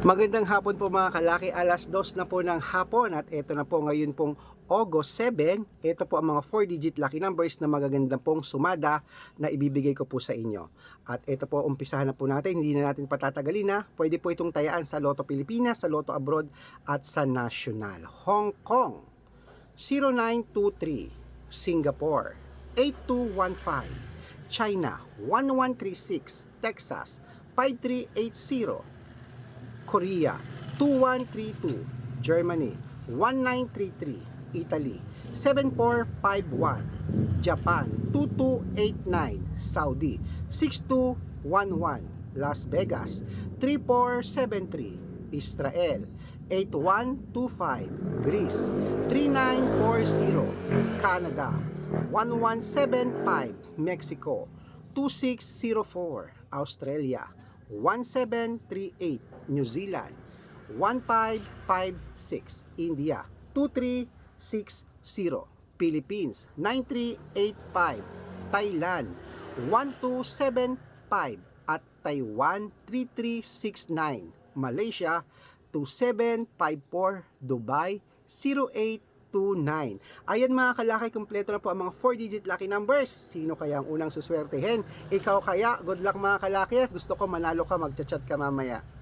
Magandang hapon po mga kalaki, alas dos na po ng hapon at ito na po ngayon pong August 7, ito po ang mga 4-digit lucky numbers na magaganda pong sumada na ibibigay ko po sa inyo. At ito po, umpisahan na po natin, hindi na natin patatagalin na. Pwede po itong tayaan sa Lotto Pilipinas, sa Lotto Abroad at sa National. Hong Kong, 0923, Singapore, 8215, China, 1136, Texas, 5380, Korea 2132, Germany 1933, Italy 7451, Japan 2289, Saudi 6211, Las Vegas 3473, Israel 8125, Greece 3940, Canada 1175, Mexico 2604, Australia 1738, New Zealand 1556, India 2360, Philippines 9385, Thailand 1275 at Taiwan 3369, Malaysia 2754, Dubai 0829. Ayan mga kalaki, kompleto na po ang mga 4-digit lucky numbers. Sino kaya ang unang suswertehin? Ikaw kaya? Good luck mga kalaki. Gusto ko manalo ka, magchat-chat ka mamaya.